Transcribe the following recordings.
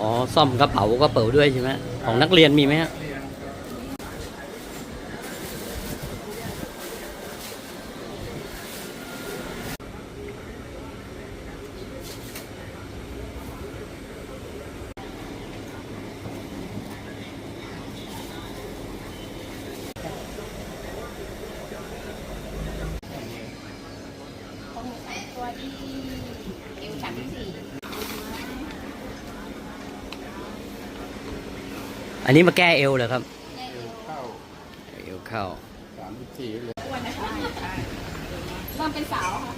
อ๋อ ซ่อมกระเป๋ากระเป๋าด้วยใช่ไหมของนักเรียนมีไหมฮะตัวที่เอวสามสี่ อันนี้มาแก้เอวเหรอครับเข้าเอวเข้าสามสี่เลยอ้วนนะคะเริ่มเป็นสาวค่ะ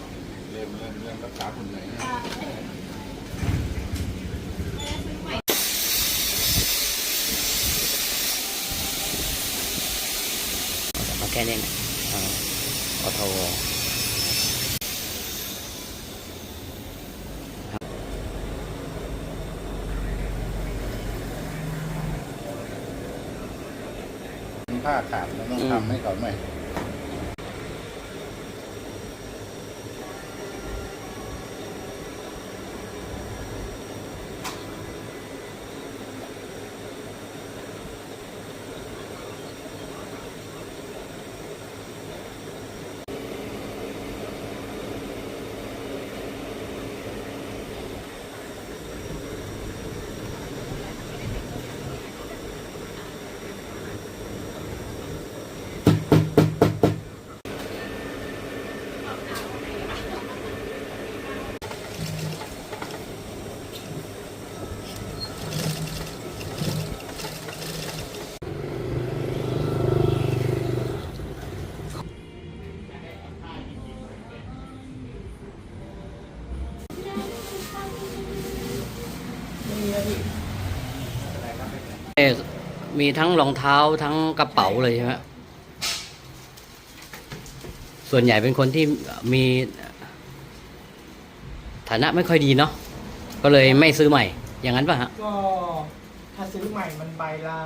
เริ่มเริ่มเริ่มรักษาคนไหนมาแก้เนี่ยอ่าอทว ผ้าขาดแล้วต้องทำให้เขาใหม่เอ่อ มีทั้งรองเท้าทั้งกระเป๋าเลยใช่ไหมส่วนใหญ่เป็นคนที่มีฐานะไม่ค่อยดีเนาะ ก็เลยไม่ซื้อใหม่ อย่างนั้นป่ะฮะ ก็ถ้าซื้อใหม่มันใบละ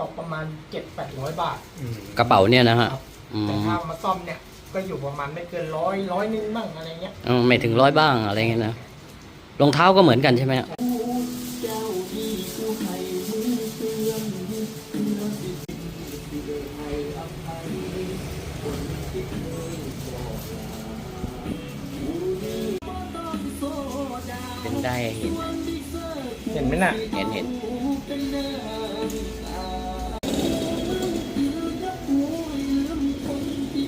ตกประมาณเจ็ดแปดร้อยบาท กระเป๋าเนี่ยนะฮะครับอืแต่มถ้ามาซ่อมเนี่ย ก็อยู่ประมาณไม่เกินร้อยร้อยนึงบ้างอะไรเงี้ยเออไม่ถึงร้อยบ้างอะไรเงี้ยนะ รองเท้าก็เหมือนกันใช่ไหมฮะ เป็นได้เห็น เห็นไหมน่ะ เห็นเห็นปัก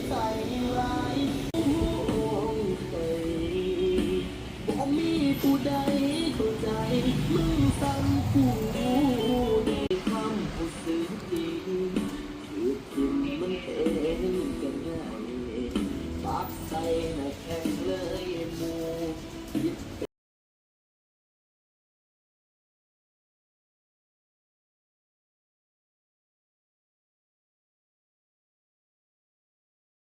ใส่หน้าแข้งเลย